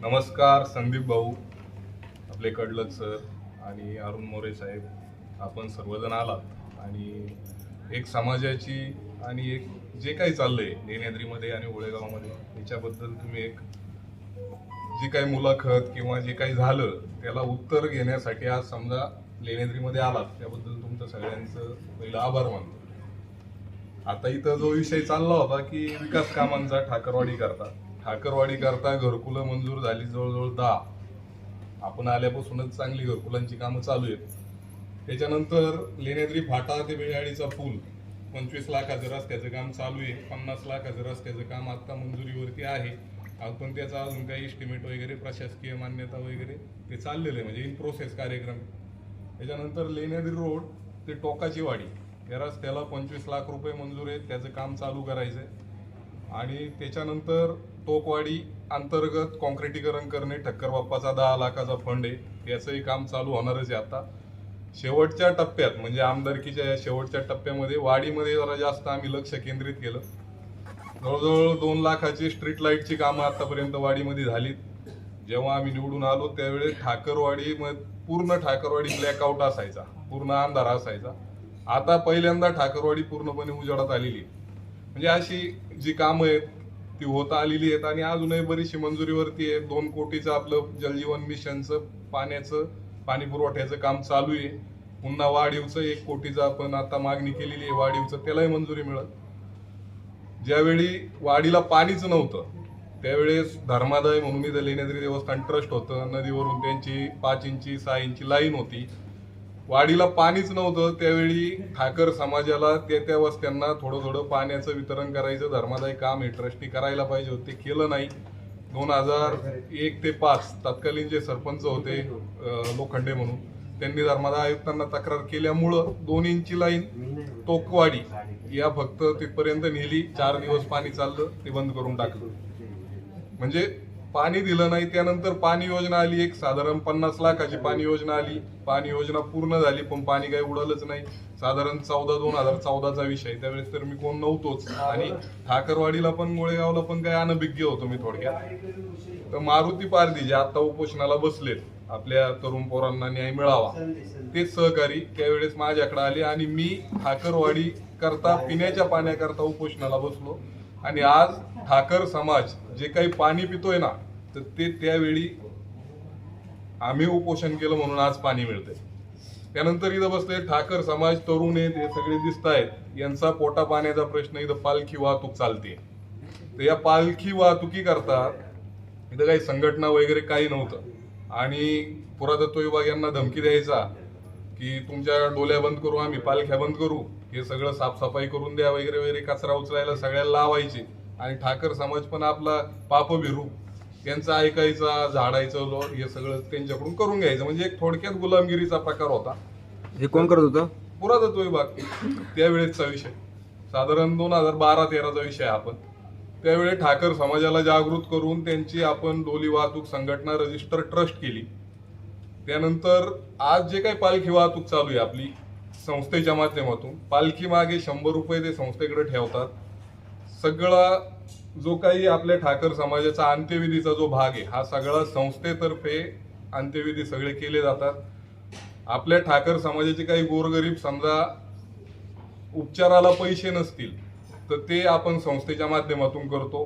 नमस्कार संदीप भाऊ आपले कडलक सर आणि अरुण मोरे साहेब. आपण सर्वजण आलात आणि एक समाजाची आणि एक जे काही चाललंय लेण्याद्रीमध्ये आणि ओळेगावमध्ये याच्याबद्दल तुम्ही एक जी काही मुलाखत किंवा जे काही झालं त्याला उत्तर घेण्यासाठी आज समजा लेण्याद्रीमध्ये आलात. त्याबद्दल तुमचं सगळ्यांचं पहिलं आभार मानतो. आता इथं जो विषय चालला होता की विकास कामांचा ठाकरवाडी करता ठाकरवाडी करता घरकुलं मंजूर झाली जवळजवळ दहा. आपण आल्यापासूनच चांगली घरकुलांची कामं चालू आहेत. त्याच्यानंतर लेण्याद्री फाटा ते बेळाडीचा पूल पंचवीस लाखाचं रस्त्याचं काम चालू आहे. पन्नास लाखाचं रस्त्याचं काम आत्ता मंजुरीवरती आहे. पण त्याचा अजून काही इस्टिमेट वगैरे प्रशासकीय मान्यता वगैरे ते चाललेलं आहे. म्हणजे इन प्रोसेस कार्यक्रम. त्याच्यानंतर लेण्याद्री रोड ते टोकाची वाडी. या रस्त्याला पंचवीस लाख रुपये मंजूर आहेत. त्याचं काम चालू करायचं आहे आणि त्याच्यानंतर टोकवाडी अंतर्गत कॉन्क्रिटीकरण करणे ठक्कर बाप्पाचा दहा लाखाचा फंड आहे याचंही काम चालू होणारच आहे आता. शेवटच्या टप्प्यात म्हणजे आमदारकीच्या या शेवटच्या टप्प्यामध्ये वाडीमध्ये जरा जास्त आम्ही लक्ष केंद्रित केलं. जवळजवळ दोन लाखाची स्ट्रीट लाईटची कामं आतापर्यंत वाडीमध्ये झालीत. जेव्हा आम्ही निवडून आलो त्यावेळेस ठाकरवाडी पूर्ण ठाकरवाडी ब्लॅकआउट असायचा पूर्ण अंधार असायचा. आता पहिल्यांदा ठाकरवाडी पूर्णपणे उजाडात आलेली आहे. म्हणजे अशी जी कामं आहेत ती होता आलेली आहेत आणि अजूनही बरीचशी मंजुरीवरती आहे. दोन कोटीचं आपलं जलजीवन मिशनचं पाण्याचं पाणी पुरवठ्याचं काम चालू आहे. पुन्हा वाढीवचं एक कोटीचं आपण आता मागणी केलेली आहे. वाढीवचं त्यालाही मंजुरी मिळत. ज्यावेळी वाडीला पाणीच नव्हतं त्यावेळेस धर्मादाय म्हणून इथं लेण्याद्री देवस्थान ट्रस्ट होतं. नदीवरून त्यांची पाच इंची सहा इंची लाईन होती. वाडीला पाणीच नव्हतं. त्यावेळी ठाकर समाजाला त्या त्या वस्त्यांना थोडं थोडं पाण्याचं वितरण करायचं धर्मादाय काम हे ट्रस्टी करायला पाहिजे होते. केलं नाही. दोन हजार एक ते पाच तत्कालीन जे सरपंच होते लोखंडे म्हणून त्यांनी धर्मादाय आयुक्तांना तक्रार केल्यामुळं दोन इंची लाईन तोकवाडी या फक्त तिथपर्यंत नेली. चार दिवस पाणी चाललं ते बंद करून टाकलं. म्हणजे पाणी दिलं नाही त्यानंतर पाणी योजना आली एक साधारण पन्नास लाखाची पाणी योजना आली. पाणी योजना पूर्ण झाली पण पाणी काही उडालच नाही. साधारण चौदा दोन हजार चौदाचा विषय. त्यावेळेस तर मी कोण नव्हतोच. आणि ठाकरवाडीला पण मुळेगावला पण काही अनभिज्ञ होतो मी थोडक्यात. तर मारुती पारधी जे आता उपोषणाला बसलेत आपल्या तरुण पोरांना न्याय मिळावा. तेच सहकारी त्यावेळेस माझ्याकडे आले आणि मी ठाकरवाडी करता पिण्याच्या पाण्याकरता उपोषणाला बसलो. आणि आज ठाकर समाज जे काही पाणी पितोय ना तर ते त्यावेळी आम्ही उपोषण केलं म्हणून आज पाणी मिळतंय. त्यानंतर इथं बसले ठाकर समाज तरुण आहेत हे सगळे दिसत आहेत यांचा पोटा पाण्याचा प्रश्न इथं पालखी वाहतूक चालते. तर या पालखी वाहतुकी करता इथं काही संघटना वगैरे काही नव्हतं. आणि पुरातत्व विभाग यांना धमकी द्यायचा की तुमच्या डोल्या बंद करू आम्ही पालख्या बंद करू. हे सगळं साफसफाई करून द्या वगैरे वगैरे कचरा उचलायला सगळ्याला लावायचे. आणि ठाकर समाज पण आपला पाप भिरू त्यांचं ऐकायचा झाडायचं लो हे सगळं त्यांच्याकडून करून घ्यायचं. म्हणजे एक थोडक्यात गुलामगिरीचा प्रकार होता. हे कोण करत होतं? पुरातत्व विभाग. त्यावेळेसचा विषय. साधारण दोन हजार बारा तेराचा विषय आहे आपण. त्यावेळी ठाकर समाजाला जागृत करून त्यांची आपण डोली वाहतूक संघटना रजिस्टर ट्रस्ट केली. त्यानंतर आज जे काही पालखी वाहतूक चालू आहे आपली संस्थेच्या माध्यमातून पालखी मागे शंभर रुपये ते संस्थेकडे ठेवतात. सगळा जो काही आपल्या ठाकर समाजाचा अंत्यविधीचा जो भाग आहे हा सगळा संस्थेतर्फे अंत्यविधी सगळे केले जातात. आपल्या ठाकर समाजाचे काही गोरगरीब समजा उपचाराला पैसे नसतील तर ते आपण संस्थेच्या माध्यमातून करतो.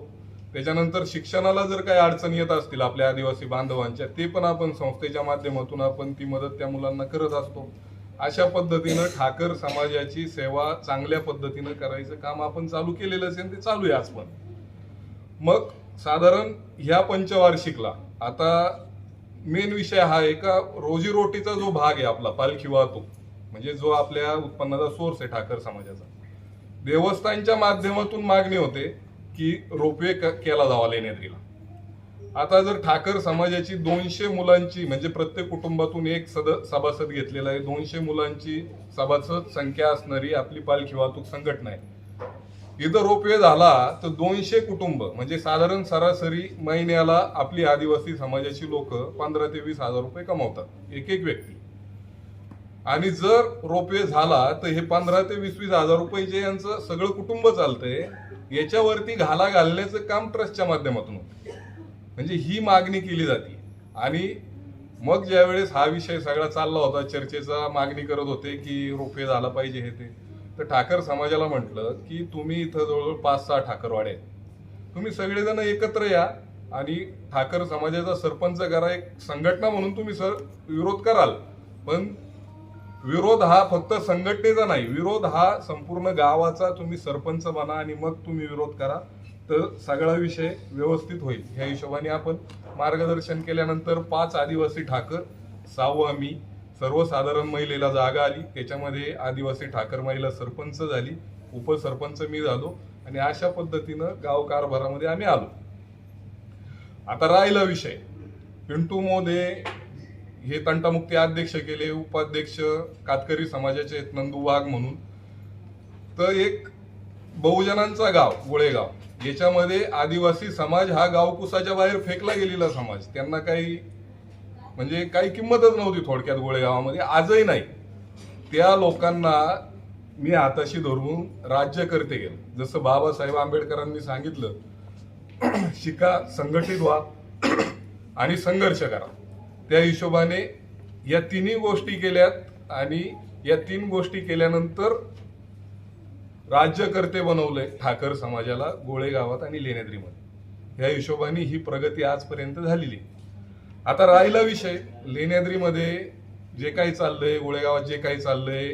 त्याच्यानंतर शिक्षणाला जर काही अडचणी येत असतील आपल्या आदिवासी बांधवांच्या ते पण आपण संस्थेच्या माध्यमातून आपण ती मदत त्या मुलांना करत असतो. अशा पद्धतीनं ठाकर समाजाची सेवा चांगल्या पद्धतीनं करायचं काम आपण चालू केलेलं असेल ते चालू आहे आज पण मग साधारण ह्या पंचवार्षिकला आता मेन विषय हा आहे का रोजीरोटीचा जो भाग आहे आपला पालखी वाहतूक म्हणजे जो आपल्या उत्पन्नाचा सोर्स आहे ठाकर समाजाचा. देवस्थानच्या माध्यमातून मागणी होते की रोपवे केला जावा लेण्याद्रीला. आता जर ठाकर समाजाची दोनशे मुलांची म्हणजे प्रत्येक कुटुंबातून एक सद सभासद घेतलेला आहे. दोनशे मुलांची सभासद संख्या असणारी आपली पालखी वाहतूक संघटना आहे. इथं रोपवे झाला तर दोनशे कुटुंब म्हणजे साधारण सरासरी महिन्याला आपली आदिवासी समाजाची लोक पंधरा ते वीस हजार रुपये कमावतात एक एक व्यक्ती. आणि जर रोपवे झाला तर हे पंधरा ते वीस वीस हजार रुपये जे यांचं सगळं कुटुंब चालतंय. याच्यावरती घाला घालण्याचं काम ट्रस्टच्या माध्यमातून होतं. म्हणजे ही मागणी केली जाते. आणि मग ज्यावेळेस हा विषय सगळा चालला होता चर्चेचा मागणी करत होते की रोपे झाला पाहिजे हे ते तर ठाकर समाजाला म्हटलं की तुम्ही इथं जवळजवळ पाच सहा ठाकरवाडे आहेत. तुम्ही सगळेजण एकत्र या आणि ठाकर समाजाचा सरपंच करा एक संघटना म्हणून तुम्ही सर विरोध कराल. पण विरोध हा फक्त संघटनेचा नाही विरोध हा संपूर्ण गावाचा तुम्ही सरपंच बना आणि मग तुम्ही विरोध करा. तर सगळा विषय व्यवस्थित होईल. ह्या हिशोबाने आपण मार्गदर्शन केल्यानंतर पाच आदिवासी ठाकर सहावा मी सर्वसाधारण महिलेला जागा आली. त्याच्यामध्ये आदिवासी ठाकर महिला सरपंच झाली उपसरपंच मी झालो आणि अशा पद्धतीनं गाव कारभारामध्ये आम्ही आलो. आता राहिला विषय. पिंटू मोदे हे तंटामुक्ती अध्यक्ष केले उपाध्यक्ष कातकरी समाजाचे आहेत नंदू वाघ म्हणून. तर एक बहुजनांचा गाव गोळेगाव. याच्यामध्ये आदिवासी समाज हा गावकुसाच्या बाहेर फेकला गेलेला समाज. त्यांना काही म्हणजे काही किंमतच नव्हती थोडक्यात गोळेगावामध्ये. आजही नाही. त्या लोकांना मी हाताशी धरून राज्य करते गेलो. जसं बाबासाहेब आंबेडकरांनी सांगितलं शिका संघटित व्हा आणि संघर्ष करा. त्या हिशोबाने या तिन्ही गोष्टी केल्यात आणि या तीन गोष्टी केल्यानंतर राज्यकर्ते बनवले ठाकर समाजाला गोळेगावात आणि लेण्याद्रीमध्ये. या हिशोबाने ही प्रगती आजपर्यंत झालेली आहे. आता राहिला विषय लेण्याद्रीमध्ये जे काही चाललंय गोळेगावात जे काही चाललंय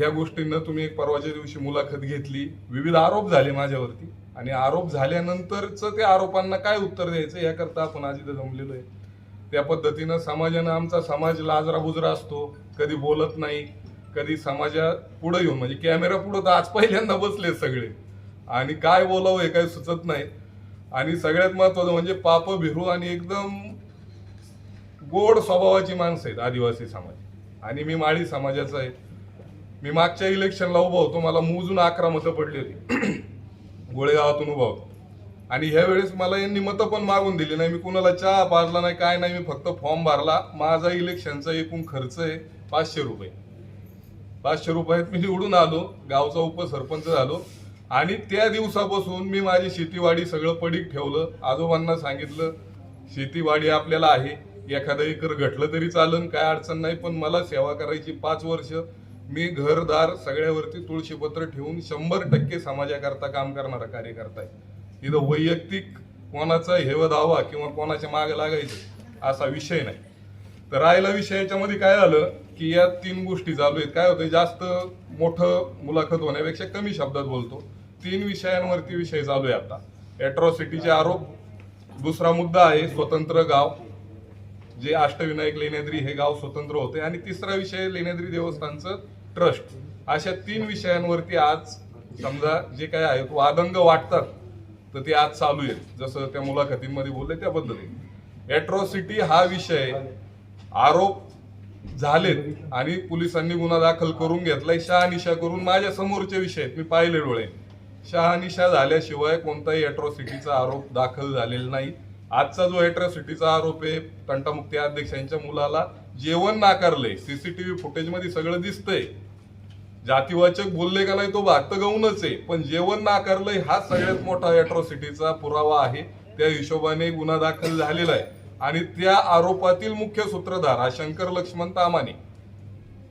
या गोष्टींना तुम्ही एक परवाच्या दिवशी मुलाखत घेतली विविध आरोप झाले माझ्यावरती. आणि आरोप झाल्यानंतरचं त्या आरोपांना काय उत्तर द्यायचं याकरता आपण आज इथं जमलेलो आहे. त्या पद्धतीनं समाजानं आमचा समाज लाजराबुजरा असतो कधी बोलत नाही कधी समाजा पुढे येऊन म्हणजे कॅमेरा पुढे तर आज पहिल्यांदा बसले सगळे. आणि काय बोलावं हे काही सुचत नाही. आणि सगळ्यात महत्वाचं म्हणजे पाप भिरू आणि एकदम गोड स्वभावाची माणसं आहेत आदिवासी समाज. आणि मी माळी समाजाचा आहे. मी मागच्या इलेक्शनला उभा होतो मला मोजून अकरा मतं पडली होती. गोळेगावातून उभा होतो. आणि ह्या वेळेस मला यांनी मतं पण मागून दिली नाही. मी कुणाला चहा पाजला नाही काय नाही मी फक्त फॉर्म भरला. माझा इलेक्शनचा एकूण खर्च आहे पाचशे रुपये. पाचशे रुपयात मी निवडून आलो गावचा उपसरपंच झालो. आणि त्या दिवसापासून मी माझी शेतीवाडी सगळं पडीक ठेवलं आजोबांना सांगितलं शेतीवाडी आपल्याला आहे एखादं एकर घटलं तरी चालन काय अडचण नाही पण मला सेवा करायची पाच वर्ष. मी घरदार सगळ्यावरती तुळशीपत्र ठेवून शंभर टक्के समाजाकरता काम करणारा कार्यकर्ता आहे इथं वैयक्तिक कोणाचा हेव दावा किंवा कोणाच्या मागे लागायचं असा विषय नाही. तर राहिला विषय याच्यामध्ये काय झालं की या तीन गोष्टी चालू आहेत. काय होतं जास्त मोठं मुलाखत होण्यापेक्षा कमी शब्दात बोलतो. तीन विषयांवरती विषय चालू आहे आता. अॅट्रॉसिटीचे आरोप. दुसरा मुद्दा आहे स्वतंत्र गाव. जे अष्टविनायक लेण्याद्री हे गाव स्वतंत्र होते. आणि तिसरा विषय लेण्याद्री देवस्थानचं ट्रस्ट अशा तीन विषयांवरती आज समजा जे काय आहेत वादंग वाटतात तर ते आज चालू आहेत. जसं त्या मुलाखतींमध्ये बोलले त्या पद्धतीने. अॅट्रॉसिटी हा विषय आरोप झालेत आणि पोलिसांनी गुन्हा दाखल करून घेतलाय. शहानिशा करून माझ्या समोरचे विषय आहेत. मी पाहिले डोळे. शहानिशा झाल्याशिवाय कोणताही अॅट्रॉसिटीचा आरोप दाखल झालेला नाही. आजचा जो अॅट्रॉसिटीचा आरोप आहे तंटामुक्ती अध्यक्षांच्या मुलाला जेवण नाकारले सीसीटीव्ही फुटेजमध्ये सगळं दिसतंय. जातीवाचक बोलले का नाही तो भाग तर गौनच आहे. पण जेवण नाकारलंय हा सगळ्यात मोठा अॅट्रॉसिटीचा पुरावा आहे. त्या हिशोबाने गुन्हा दाखल झालेला आहे. आणि त्या आरोपातील मुख्य सूत्रधार हा शंकर लक्ष्मण तामाने.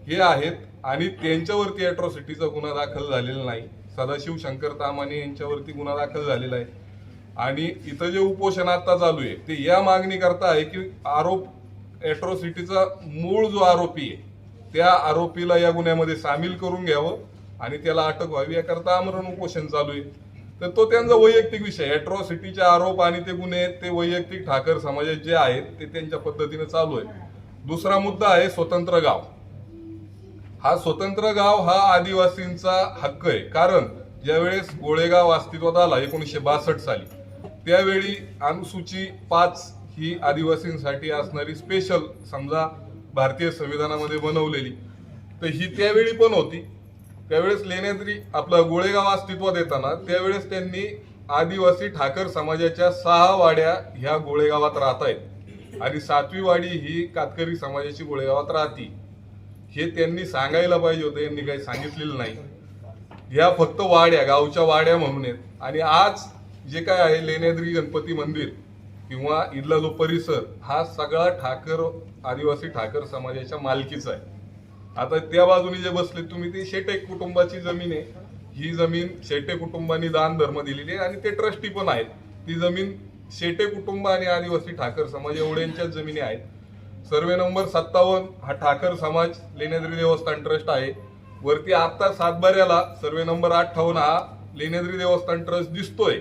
हे आहेत आणि त्यांच्यावरती अॅट्रॉसिटीचा गुन्हा दाखल झालेला नाही. सदाशिव शंकर तामाने यांच्यावरती गुन्हा दाखल झालेला आहे. आणि इथं जे उपोषण आता चालू आहे ते या मागणी करता आहे की आरोप अॅट्रॉसिटीचा मूळ जो आरोपी आहे त्या आरोपीला या गुन्ह्यामध्ये सामील करून घ्यावं आणि त्याला अटक व्हावी याकरता आमरण उपोषण चालू आहे. तर तो त्यांचा वैयक्तिक विषय अॅट्रॉसिटीचे आरोप आणि ते गुन्हे आहेत ते वैयक्तिक ठाकर समाजात जे आहेत ते त्यांच्या पद्धतीने चालू आहे दुसरा मुद्दा आहे स्वतंत्र गाव. हा स्वतंत्र गाव हा आदिवासींचा हक्क आहे. कारण ज्यावेळेस गोळेगाव अस्तित्वात आला एकोणीसशे बासष्ट साली त्यावेळी अनुसूची पाच ही आदिवासींसाठी असणारी स्पेशल समजा भारतीय संविधानामध्ये बनवलेली. तर ही त्यावेळी पण होती. त्यावेळेस लेण्याद्री आपलं गोळेगाव अस्तित्वात येताना त्यावेळेस त्यांनी आदिवासी ठाकर समाजाच्या सहा वाड्या ह्या गोळेगावात राहत आहेत. आणि सातवी वाडी ही कातकरी समाजाची गोळेगावात राहती. हे त्यांनी सांगायला पाहिजे होतं यांनी काही सांगितलेलं नाही. ह्या फक्त वाड्या गावच्या वाड्या म्हणून आहेत. आणि आज जे काय आहे लेण्याद्री गणपती मंदिर किंवा इथला जो परिसर हा सगळा ठाकर आदिवासी ठाकर समाजाच्या मालकीचा आहे. आता त्या बाजूने जे बसले तुम्ही ती शेटे कुटुंबाची जमीन आहे. ही जमीन शेटे कुटुंबांनी दान धर्म दिलेली आहे आणि ते ट्रस्टी पण आहेत. ती जमीन शेटे कुटुंब आणि आदिवासी ठाकर समाज एवढ्यांच्याच जमिनी आहेत. सर्वे नंबर सत्तावन्न हा ठाकर समाज लेण्याद्री देवस्थान ट्रस्ट आहे. वरती आता सातबाऱ्याला सर्वे नंबर अठ्ठावन्न हा लेण्याद्री देवस्थान ट्रस्ट दिसतोय.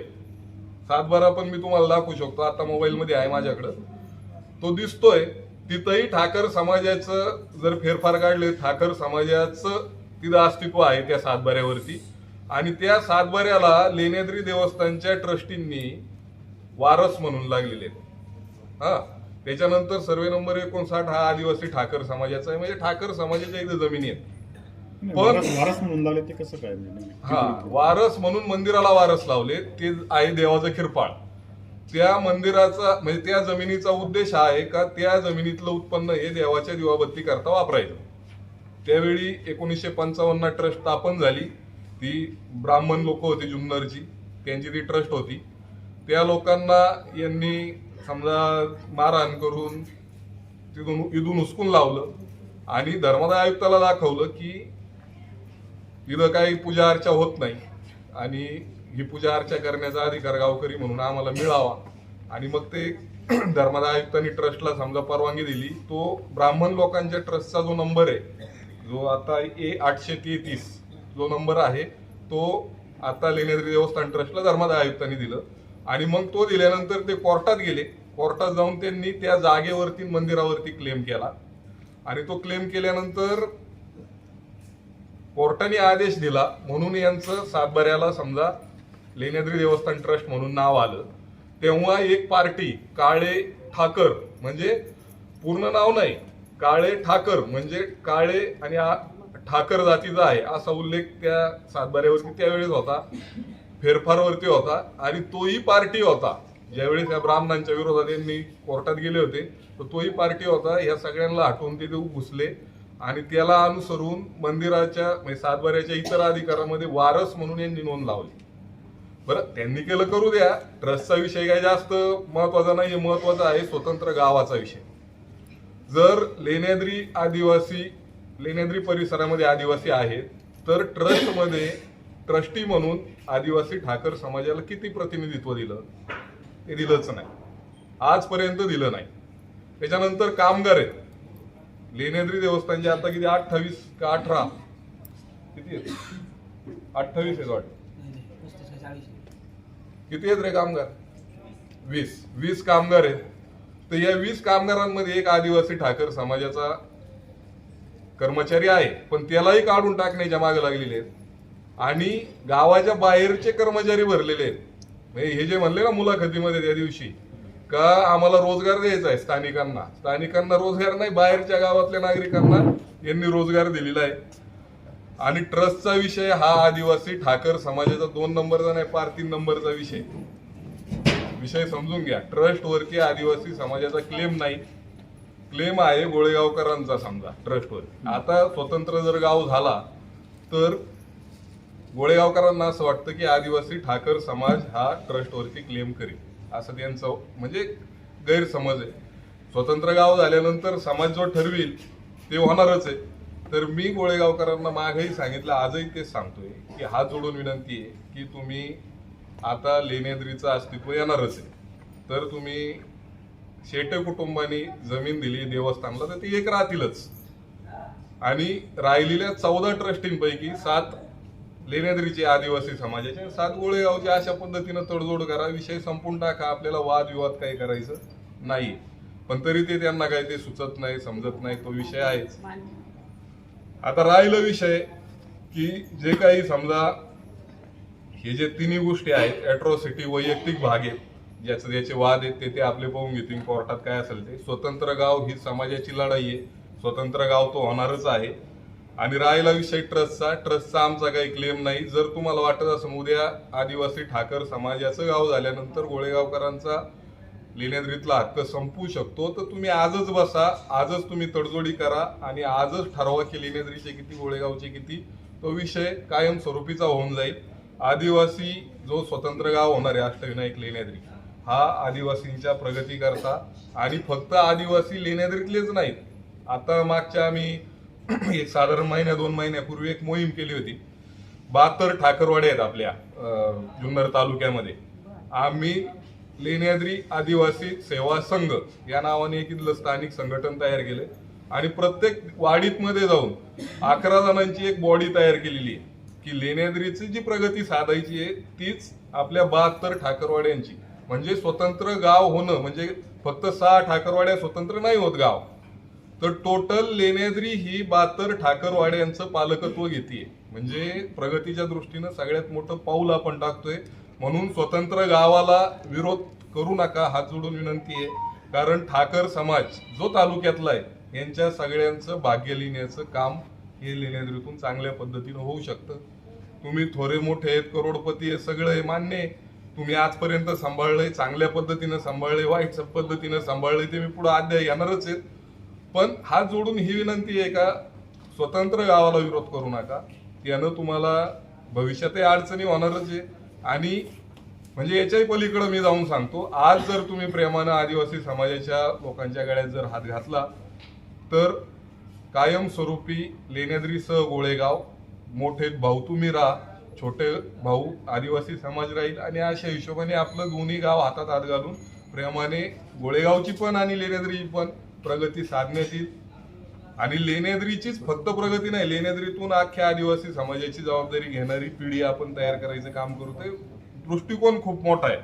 सातबारा पण मी तुम्हाला दाखवू शकतो आता मोबाईलमध्ये आहे माझ्याकडं. तो दिसतोय. तिथंही ठाकर समाजाचं जर फेरफार काढले ठाकर समाजाचं तिथं अस्तित्व आहे त्या सातबाऱ्यावरती. आणि त्या सातबाऱ्याला लेण्याद्री देवस्थानच्या ट्रस्टींनी वारस म्हणून लागलेले हा त्याच्यानंतर सर्वे नंबर एकोणसाठ हा आदिवासी ठाकर समाजाचा आहे. म्हणजे ठाकर समाजाच्या इथे जमिनी आहेत. पण- वारस म्हणून लागले ते कसं काय? हा वारस म्हणून मंदिराला वारस लावले ते आहे देवाचं खिरपाळ. त्या मंदिराचा म्हणजे त्या जमिनीचा उद्देश हा आहे का त्या जमिनीतलं उत्पन्न हे देवाच्या दिवाबत्ती करता वापरायचं. त्यावेळी एकोणीसशे पंचावन्न ट्रस्ट स्थापन झाली. ती ब्राह्मण लोक होती जुन्नरची. त्यांची ती ट्रस्ट होती. त्या लोकांना यांनी समजा मारहाण करून तिथून इथून हुसकून लावलं आणि धर्मदाय आयुक्ताला दाखवलं की इथं काही पूजा अर्चा होत नाही. आणि ही पूजा अर्चा करण्याचा अधिकार गावकरी म्हणून आम्हाला मिळावा. आणि मग ते धर्मदाय आयुक्तांनी ट्रस्टला समजा परवानगी दिली तो ब्राह्मण लोकांच्या ट्रस्टचा जो नंबर आहे जो आता ए आठशे तेहतीस जो नंबर आहे तो आता लेण्याद्री देवस्थान ट्रस्टला धर्मदाय आयुक्तांनी दिलं. आणि मग तो दिल्यानंतर ते कोर्टात गेले. कोर्टात जाऊन त्यांनी त्या जागेवरती मंदिरावरती क्लेम केला. आणि तो क्लेम केल्यानंतर कोर्टाने आदेश दिला. म्हणून यांचं सातबाऱ्याला समजा लेण्याद्री देवस्थान ट्रस्ट म्हणून नाव आलं. तेव्हा एक पार्टी काळे ठाकर म्हणजे पूर्ण नाव नाही. काळे ठाकर म्हणजे काळे आणि ठाकर जातीचा आहे असा उल्लेख त्या सातबाऱ्यावरती त्यावेळेस होता. फेरफारवरती होता आणि तोही पार्टी होता. ज्यावेळी त्या ब्राह्मणांच्या विरोधात यांनी कोर्टात गेले होते तर तोही पार्टी होता. या सगळ्यांना हटवून तिथे घुसले. आणि त्याला अनुसरून मंदिराच्या म्हणजे सातबाऱ्याच्या इतर अधिकारामध्ये वारस म्हणून यांनी नोंद लावली. बरं त्यांनी केलं करू द्या. ट्रस्टचा विषय काय जास्त महत्त्वाचा नाही महत्त्वाचा आहे स्वतंत्र गावाचा विषय. जर लेण्याद्री आदिवासी लेण्याद्री परिसरामध्ये आदिवासी आहेत तर ट्रस्टमध्ये ट्रस्टी म्हणून आदिवासी ठाकर समाजाला किती प्रतिनिधित्व दिलं? ते दिलंच नाही. आजपर्यंत दिलं नाही. त्याच्यानंतर कामगार आहेत. लेण्याद्री देवस्थानचे आता किती? अठ्ठावीस का अठरा? किती आहेत? अठ्ठावीस आहेत वाटतं. किती आहेत रे कामगार? वीस. वीस कामगार आहेत. तर या वीस कामगारांमध्ये एक आदिवासी ठाकर समाजाचा कर्मचारी आहे पण त्यालाही काढून टाकण्याच्या मागे लागलेले आहेत. आणि गावाच्या बाहेरचे कर्मचारी भरलेले आहेत. म्हणजे हे जे म्हणले ना मुलाखतीमध्ये त्या दिवशी का आम्हाला रोजगार द्यायचा आहे स्थानिकांना. स्थानिकांना रोजगार नाही बाहेरच्या गावातल्या नागरिकांना यांनी रोजगार दिलेला आहे. आणि ट्रस्टचा विषय हा आदिवासी ठाकर समाजाचा दोन नंबरचा नाही पार तीन नंबरचा विषय. विषय समजून घ्या. ट्रस्ट वरती आदिवासी समाजाचा क्लेम नाही. क्लेम आहे गोळेगावकरांचा समजा ट्रस्टवर आता स्वतंत्र जर गाव झाला तर गोळेगावकरांना असं वाटतं की आदिवासी ठाकर समाज हा ट्रस्टवरती क्लेम करेल. असं त्यांचं म्हणजे गैरसमज आहे. स्वतंत्र गाव झाल्यानंतर समाज जो ठरविल ते होणारच आहे. तर मी गोळेगावकरांना मागही सांगितलं आजही तेच सांगतोय की हात जोडून विनंती आहे की तुम्ही आता लेण्याद्रीचं अस्तित्व येणारच आहे. तर तुम्ही शेटे कुटुंबानी जमीन दिली देवस्थानला तर ती एक राहतीलच. आणि राहिलेल्या चौदा ट्रस्टींपैकी सात लेण्याद्रीचे आदिवासी समाजाचे सात गोळेगावचे अशा पद्धतीनं तडजोड करा विषय संपून टाका आपल्याला वादविवाद काही करायचं नाही पण तरी ते त्यांना काही ते सुचत नाही समजत नाही तो विषय आहेच. आता राहिलं विषय की जे काही समजा हे जे तिन्ही गोष्टी आहेत अॅट्रॉसिटी वैयक्तिक भाग आहेत ज्याचं ज्याचे वाद आहेत ते ते आपले पाहून घेतील. कोर्टात काय असेल ते. स्वतंत्र गाव ही समाजाची लढाई आहे. स्वतंत्र गाव तो होणारच आहे. आणि राहिला विषय ट्रस्टचा. ट्रस्टचा आमचा काही क्लेम नाही. जर तुम्हाला वाटत असं उद्या आदिवासी ठाकर समाजाचं गाव झाल्यानंतर गोळेगावकरांचा लेण्याद्रीतला हक्क संपू शकतो. तर तुम्ही आजच बसा आजच तुम्ही तडजोडी करा आणि आजच ठरवा की लेण्याद्रीचे किती गोळेगावचे किती तो विषय कायम स्वरूपीचा होऊन जाईल. आदिवासी जो स्वतंत्र गाव होणार आहे अष्टविनायक लेण्याद्री हा आदिवासींच्या प्रगतीकरता आणि फक्त आदिवासी लेण्याद्रीतलेच नाहीत आता मागच्या आम्ही एक साधारण महिन्या दोन महिन्यापूर्वी एक मोहीम केली होती. बहात्तर ठाकरवाडे आहेत आपल्या जुन्नर तालुक्यामध्ये. आम्ही लेण्याद्री आदिवासी सेवा संघ या नावाने एक इथलं स्थानिक संघटन तयार केले आणि प्रत्येक वाडीत मध्ये जाऊन अकरा जणांची एक बॉडी तयार केलेली आहे. की लेण्याद्रीची जी प्रगती साधायची आहे तीच आपल्या बहात्तर ठाकरवाड्यांची. म्हणजे स्वतंत्र गाव होणं म्हणजे फक्त सहा ठाकरवाड्या स्वतंत्र नाही होत गाव. तर टोटल लेण्याद्री ही बहात्तर ठाकरवाड्यांचं पालकत्व घेते म्हणजे प्रगतीच्या दृष्टीनं सगळ्यात मोठं पाऊल आपण टाकतोय म्हणून स्वतंत्र गावाला विरोध करू नका हात जोडून विनंती आहे. कारण ठाकर समाज जो तालुक्यातला आहे यांच्या सगळ्यांचं भाग्य लिहिण्याचं काम हे लेण्याद्रीतून चांगल्या पद्धतीनं होऊ शकतं. तुम्ही थोरे मोठे आहेत करोडपती आहे सगळं आहे मान्य आहे. तुम्ही आजपर्यंत सांभाळलंय चांगल्या पद्धतीनं सांभाळले वाईट पद्धतीनं सांभाळले ते मी पुढे अध्याय येणारच आहेत. पण हात जोडून ही विनंती आहे का स्वतंत्र गावाला विरोध करू नका. यानं तुम्हाला भविष्यातही अडचणी होणारच आहे. आणि म्हणजे याच्याही पलीकडे मी जाऊन सांगतो आज जर तुम्ही प्रेमानं आदिवासी समाजाच्या लोकांच्या गळ्यात जर हात घातला तर कायमस्वरूपी लेण्याद्रीसह गोळेगाव मोठे भाऊ तुम्ही राहा छोटे भाऊ आदिवासी समाज राहील आणि अशा हिशोबाने आपलं दोन्ही गाव हातात हात घालून प्रेमाने गोळेगावची पण आणि लेण्याद्रीची पण प्रगती साधण्यात येईल. आणि लेण्याद्रीचीच फक्त प्रगती नाही लेण्याद्रीतून अख्ख्या आदिवासी समाजाची जबाबदारी घेणारी पिढी आपण तयार करायचं काम करतोय. दृष्टिकोन खूप मोठा आहे.